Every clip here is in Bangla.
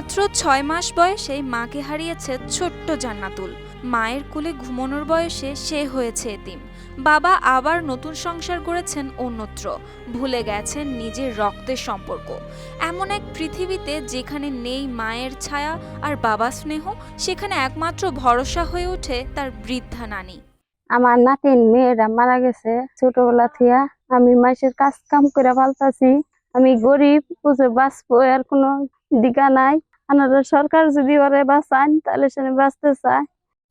মাত্র ছয় মাস বয়সে মাকে হারিয়েছে ছোট্ট জান্নাতুল। মায়ের কোলে ঘুমানোর বয়সে সে হয়েছে এতিম। বাবা আবার নতুন সংসার গড়েছেন অন্যত্র। ভুলে গেছেন নিজের রক্তের সম্পর্ক। এমন এক পৃথিবীতে যেখানে নেই মায়ের ছায়া আর বাবা স্নেহ, সেখানে একমাত্র ভরসা হয়ে ওঠে তার বৃদ্ধা নানি। আমার নাতিন মেয়েরা মারা গেছে ছোটবেলা থিয়া। আমি মাসের কাজ কাম করে পালতাছি। আমি গরিব, বুঝে বাঁচবো আর কোনো দিকা নাই। আপনারা সরকার যদি ওরে বাঁচান তাহলে সে বাঁচতে চায়।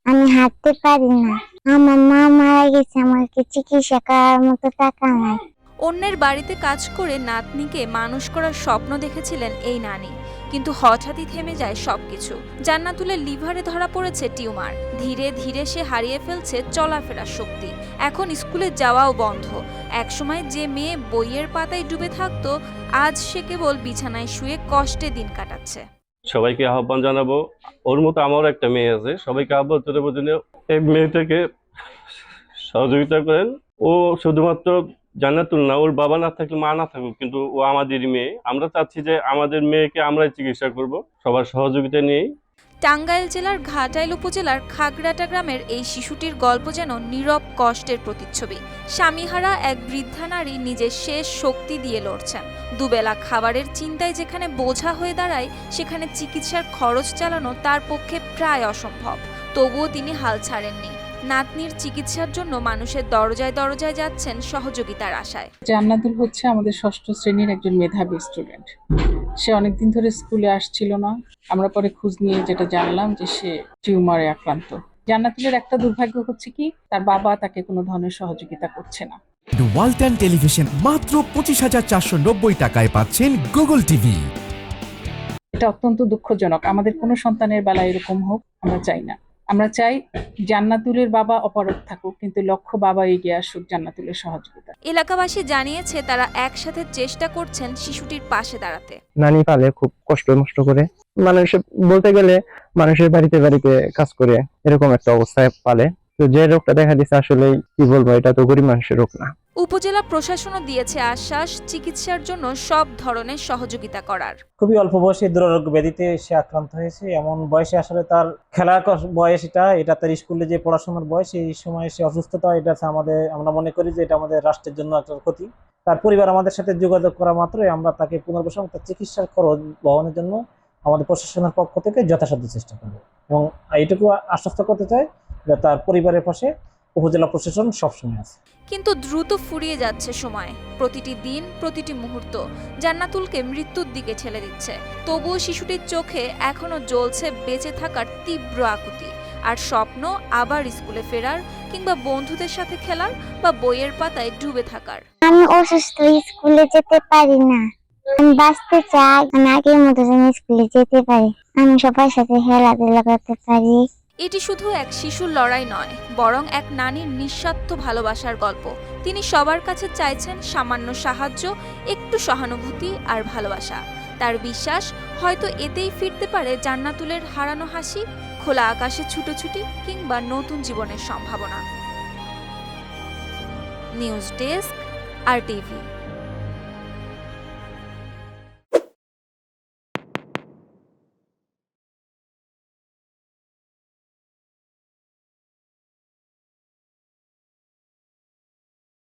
আমি হাঁটতে পারি না। আমার মা মারা গেছে আমাকে চিকিৎসা করার মতো টাকা নাই। অন্যের বাড়িতে কাজ করে নাতনিকে মানুষ করার স্বপ্ন দেখেছিলেন এই নানি। কিন্তু হঠাৎই থেমে যায় সবকিছু। জান্নাতুলের লিভারে ধরা পড়েছে টিউমার। ধীরে ধীরে সে হারিয়ে ফেলছে চলাফেরার শক্তি। এখন স্কুলে যাওয়াও বন্ধ। একসময় যে মেয়ে বইয়ের পাতায় ডুবে থাকতো আজ সে কেবল বিছানায় শুয়ে কষ্টে দিন কাটাচ্ছে। সবাইকে আহ্বান জানাব। ওর মতো আমারও একটা মেয়ে আছে, সবাইকে আহ্বান জানাব যেন এই মেয়েটাকে সহযোগিতা করেন। ও শুধুমাত্র জান্নাতুল না, ওর বাবা না থাকলে মা না থাকুক, কিন্তু ও আমাদের মেয়ে। আমরা চাচ্ছি যে আমাদের মেয়েকে আমরাই চিকিৎসা করব, সবার সহযোগিতা নিয়েই। টাঙ্গাইল জেলার ঘাটাইল উপজেলার খাগড়াটা গ্রামের এই শিশুটির গল্প যেন নীরব কষ্টের প্রতিচ্ছবি। স্বামীহারা এক বৃদ্ধা নারী নিজের শেষ শক্তি দিয়ে লড়ছেন। দুবেলা খাবারের চিন্তায় যেখানে বোঝা হয়ে দাঁড়ায়, সেখানে চিকিৎসার খরচ চালানো তার পক্ষে প্রায় অসম্ভব। তবুও তিনি হাল ছাড়েননি। নাতনির চিকিৎসার জন্য মানুষের দরজায় দরজায় যাচ্ছেন সহযোগিতার আশায়। জান্নাতুল হচ্ছে আমাদের ষষ্ঠ শ্রেণির একজন মেধাবী স্টুডেন্ট সে অনেকদিন ধরে স্কুলে আসছিল না। আমরা পরে খোঁজ নিয়ে যেটা জানলাম যে সে টিউমারে আক্রান্ত। জান্নাতুলের একটা দুর্ভাগ্য হচ্ছে কি তার বাবা তাকে কোনো ধরনের সহযোগিতা করছে না। ওয়ালটন টেলিভিশন মাত্র পঁচিশ হাজার চারশো নব্বই টাকায় পাচ্ছেন গুগল টিভি এটা অত্যন্ত দুঃখজনক। আমাদের কোনো সন্তানের বেলা এরকম হোক আমরা চাই না। আমরা চাই জান্নাতুলের বাবা অপারক থাকুক কিন্তু লক্ষ্য বাবা এগিয়ে আসুক জান্নাতুলের সহযোগিতা। এলাকাবাসী জানিয়েছে তারা একসাথে চেষ্টা করছেন শিশুটির পাশে দাঁড়াতে। নানি পালে খুব কষ্ট নষ্ট করে মানুষ বলতে গেলে মানুষের বাড়িতে বাড়িতে কাজ করে এরকম একটা অবস্থায় পালে। তো যে রোগটা দেখা দিচ্ছে আসলে কি বলব এটা তো গরিব মানুষের রোগ না। উপজেলা প্রশাসনও দিয়েছে আশ্বাস চিকিৎসার জন্য সব ধরনের সহযোগিতা করার। খুবই অল্প বয়সে দুরারোগ্য ব্যাধিতে সে আক্রান্ত হয়েছে। এমন বয়সে আসলে তার খেলার বয়স এটা এটা তার স্কুলে যে পড়াশোনার বয়স এই সময় সে অসুস্থতা এটা আমাদের আমরা মনে করি যে এটা আমাদের রাষ্ট্রের জন্য একটা ক্ষতি। তার পরিবার আমাদের সাথে যোগাযোগ করা মাত্রই আমরা তাকে পুনর্বাসন তার চিকিৎসার খরচ বহনের জন্য আমাদের প্রশাসনের পক্ষ থেকে যথাসাধ্য চেষ্টা করব। এবং এইটুকু আশ্বস্ত করতে চাই তার পরিবারের পাশে উপজেলা প্রশাসন সবসময় আছে। কিন্তু দ্রুত ফুরিয়ে যাচ্ছে সময়। প্রতিটি দিন প্রতিটি মুহূর্ত জান্নাতুলকে মৃত্যুর দিকে ঠেলে দিচ্ছে। তবুও শিশুটির চোখে এখনও জ্বলছে বেঁচে থাকার তীব্র আকুতি। আর স্বপ্ন আবার স্কুলে ফেরার কিংবা বন্ধুদের সাথে খেলার বা বইয়ের পাতায় ডুবে থাকার। আমি অসুস্থ স্কুলে যেতে পারি না। আমি বাঁচতে চাই আমি আগের মতো যেন স্কুলে যেতে পারি। আমি সবার সাথে খেলাধুলা করতে পারি। এটি শুধু এক শিশুর লড়াই নয়, বরং এক নারীর নিঃস্বার্থ ভালোবাসার গল্প। তিনি সবার কাছে চাইছেন সামান্য সাহায্য, একটু সহানুভূতি আর ভালোবাসা। তার বিশ্বাস, হয়তো এতেই ফিরতে পারে জান্নাতুলের হারানো হাসি, খোলা আকাশে ছুটোছুটি কিংবা নতুন জীবনের সম্ভাবনা। নিউজ ডেস্ক, আর টিভি।